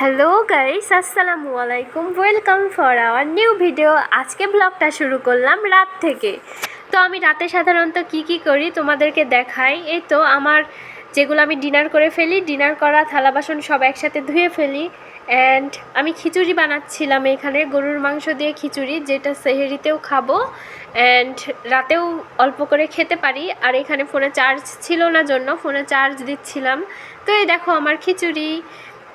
Hello guys আসসালামু আলাইকুম welcome for our new video আজকে ব্লগটা শুরু করলাম রাত থেকে। তো আমি রাতে সাধারণত কি কি করি তোমাদেরকে দেখাই। এই তো আমার যেগুলো আমি ডিনার করে ফেলি ডিনার করা, থালা বাসন সব একসাথে ধুয়ে ফেলি। অ্যান্ড আমি খিচুড়ি বানাচ্ছিলাম এখানে, গরুর মাংস দিয়ে খিচুড়ি, যেটা সেহেরিতেও খাব। অ্যান্ড রাতেও অল্প করে খেতে পারি। আর এখানে ফোনে চার্জ ছিল না জন্য, ফোনে চার্জ দিচ্ছিলাম। তো এই দেখো আমার খিচুড়ি।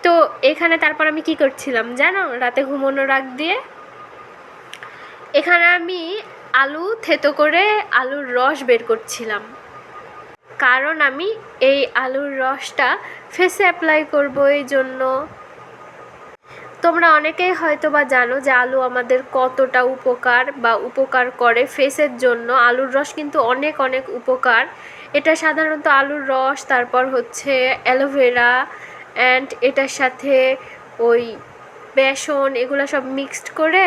তো এখানে তারপর আমি কি করছিলাম জানো? রাতে ঘুমানোর আগ দিয়ে এখানে আমি আলু থেতো করে আলুর রস বের করছিলাম। কারণ আমি এই আলুর রসটা ফেসে অ্যাপ্লাই করব এই জন্য। তোমরা অনেকেই হয়তো বা জানো যে আলু আমাদের কতটা উপকার বা উপকার করে ফেসের জন্য। আলুর রস কিন্তু অনেক অনেক উপকার। এটা সাধারণত আলুর রস, তারপর হচ্ছে অ্যালোভেরা অ্যান্ড এটার সাথে ওই বেসন এগুলো সব মিক্সড করে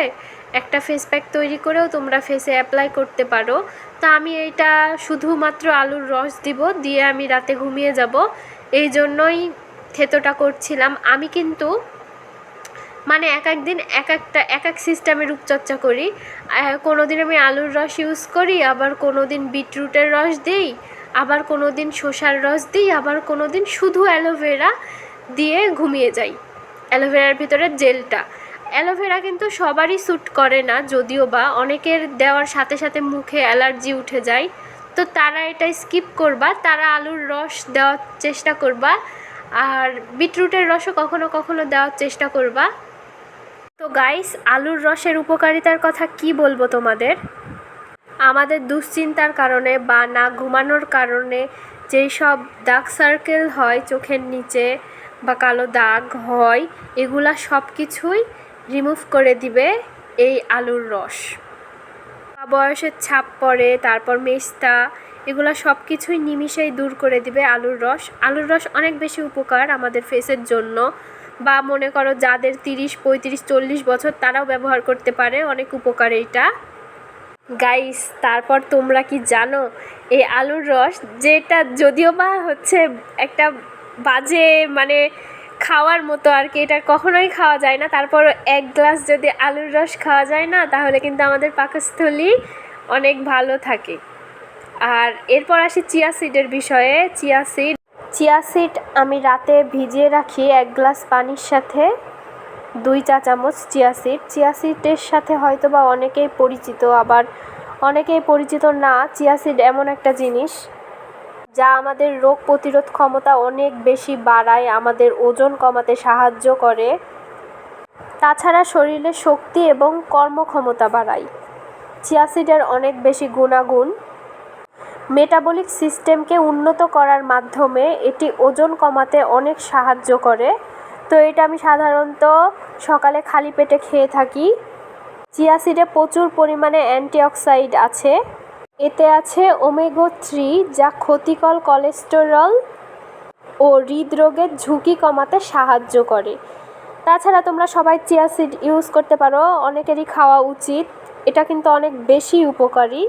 একটা ফেস প্যাক তৈরি করেও তোমরা ফেসে অ্যাপ্লাই করতে পারো। তা আমি এইটা শুধুমাত্র আলুর রস দিব, দিয়ে আমি রাতে ঘুমিয়ে যাব। এই জন্যই থেতোটা করছিলাম। আমি কিন্তু মানে এক এক দিন এক একটা, এক এক সিস্টেমে রূপচর্চা করি। কোনো দিন আমি আলুর রস ইউজ করি, আবার কোনো দিন বিটরুটের রস দিই, আবার কোনো দিন শসার রস দিই, আবার কোনো দিন শুধু অ্যালোভেরা দিয়ে ঘুমিয়ে যাই। অ্যালোভেরার ভিতরে জেলটা। অ্যালোভেরা কিন্তু সবারই স্যুট করে না, যদিও বা অনেকের দেওয়ার সাথে সাথে মুখে অ্যালার্জি উঠে যায়। তো তারা এটা স্কিপ করবা, তারা আলুর রস দেওয়ার চেষ্টা করবা, আর বিটরুটের রসও কখনো কখনো দেওয়ার চেষ্টা করবা। তো গাইস আলুর রসের উপকারিতার কথা কি বলব তোমাদের? আমাদের দুশ্চিন্তার কারণে বা না ঘুমানোর কারণে যেই সব ডার্ক সার্কেল হয়, চোখের নিচে বা কালো দাগ হয়, এগুলা সব কিছুই রিমুভ করে দিবে এই আলুর রস। বয়সের ছাপ পড়ে, তারপর মেস্তা, এগুলো সব কিছুই নিমিষেই দূর করে দিবে আলুর রস। আলুর রস অনেক বেশি উপকার আমাদের ফেসের জন্য। বা মনে করো যাদের তিরিশ, পঁয়ত্রিশ, চল্লিশ বছর তারাও ব্যবহার করতে পারে, অনেক উপকার এইটা। গাইস তারপর তোমরা কি জানো, এই আলুর রস যেটা যদিও বা হচ্ছে একটা বাজে মানে খাওয়ার মতো আর কি, এটা কখনোই খাওয়া যায় না। তারপর এক গ্লাস যদি আলুর রস খাওয়া যায় না, তাহলে কিন্তু আমাদের পাকস্থলী অনেক ভালো থাকে। আর এরপর আসি চিয়া সিডের বিষয়ে। চিয়া সিড চিয়া সিড আমি রাতে ভিজিয়ে রাখি এক গ্লাস পানির সাথে। দুই চা চামচ চিয়া সিড। চিয়া সিডের সাথে হয়তো বা অনেকেই পরিচিত, আবার অনেকেই পরিচিত না। চিয়া সিড এমন একটা জিনিস যা আমাদের রোগ প্রতিরোধ ক্ষমতা অনেক বেশি বাড়ায়, আমাদের ওজন কমাতে সাহায্য করে। তাছাড়া শরীরে শক্তি এবং কর্মক্ষমতা বাড়ায়। চিয়াসিডের অনেক বেশি গুণাগুণ। মেটাবলিক সিস্টেমকে উন্নত করার মাধ্যমে এটি ওজন কমাতে অনেক সাহায্য করে। তো এটা আমি সাধারণত সকালে খালি পেটে খেয়ে থাকি। চিয়া সিডে প্রচুর পরিমাণে অ্যান্টিঅক্সাইড আছে। এতে আছে ওমেগো থ্রি যা ক্ষতিকর কোলেস্টেরল ও হৃদরোগের ঝুঁকি কমাতে সাহায্য করে। তাছাড়া তোমরা সবাই চিয়া সিড ইউজ করতে পারো, অনেকেরই খাওয়া উচিত। এটা কিন্তু অনেক বেশি উপকারী।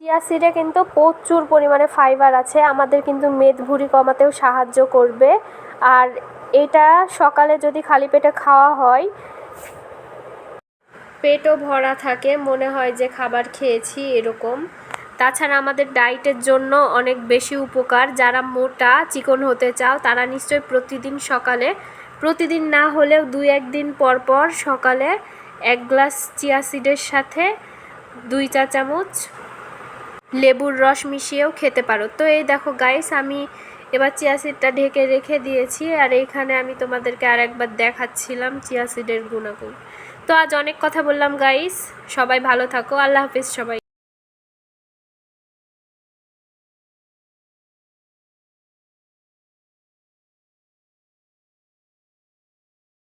চিয়া সিডে কিন্তু প্রচুর পরিমাণে ফাইবার আছে, আমাদের কিন্তু মেদ ভুঁড়ি কমাতেও সাহায্য করবে। আর এটা সকালে যদি খালি পেটে খাওয়া হয়, পেটও ভরা থাকে, মনে হয় যে খাবার খেয়েছি এরকম। তাছাড়া আমাদের ডায়েটের জন্য অনেক বেশি উপকার। যারা মোটা, চিকন হতে চাও, তারা নিশ্চয়ই প্রতিদিন সকালে, প্রতিদিন না হলেও দুই একদিন পর পর সকালে এক গ্লাস চিয়া সিডের সাথে দুই চা চামচ লেবুর রস মিশিয়েও খেতে পারো। তো এই দেখো গাইস আমি এবার চিয়া সিডটা ঢেকে রেখে দিয়েছি, আর এইখানে আমি তোমাদেরকে আর একবার দেখাচ্ছিলাম চিয়া সিডের গুণাগুণ। তো আজ অনেক কথা বললাম গাইস সবাই ভালো থাকো। আল্লাহ হাফিজ সবাই